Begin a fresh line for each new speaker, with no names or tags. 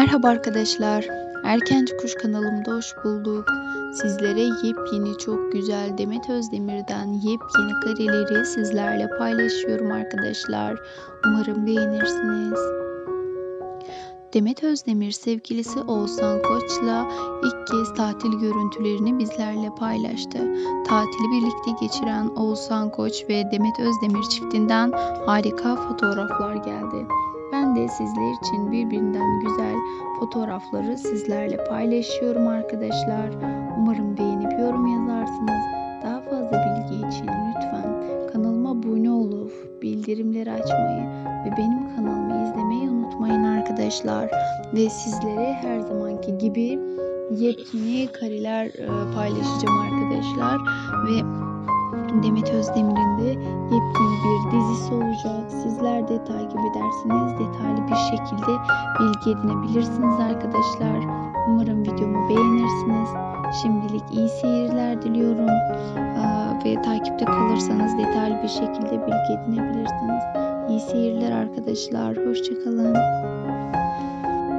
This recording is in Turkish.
Merhaba arkadaşlar. Erkenci Kuş kanalımda hoş bulduk. Sizlere yepyeni çok güzel Demet Özdemir'den yepyeni kareleri sizlerle paylaşıyorum arkadaşlar. Umarım beğenirsiniz. Demet Özdemir sevgilisi Oğuzhan Koç'la ilk kez tatil görüntülerini bizlerle paylaştı. Tatili birlikte geçiren Oğuzhan Koç ve Demet Özdemir çiftinden harika fotoğraflar geldi. De sizler için birbirinden güzel fotoğrafları sizlerle paylaşıyorum arkadaşlar. Umarım beğenip yorum yazarsınız. Daha fazla bilgi için lütfen kanalıma abone olup bildirimleri açmayı ve benim kanalımı izlemeyi unutmayın arkadaşlar. Ve sizlere her zamanki gibi yepyeni kareler e, paylaşacağım arkadaşlar. Ve Demet Özdemir'in de yepyeni bir dizisi olacak. Sizler de takip edersiniz. Detaylı bir şekilde bilgi edinebilirsiniz arkadaşlar. Umarım videomu beğenirsiniz. Şimdilik iyi seyirler diliyorum. Ve takipte kalırsanız detaylı bir şekilde bilgi edinebilirsiniz. İyi seyirler arkadaşlar. Hoşçakalın.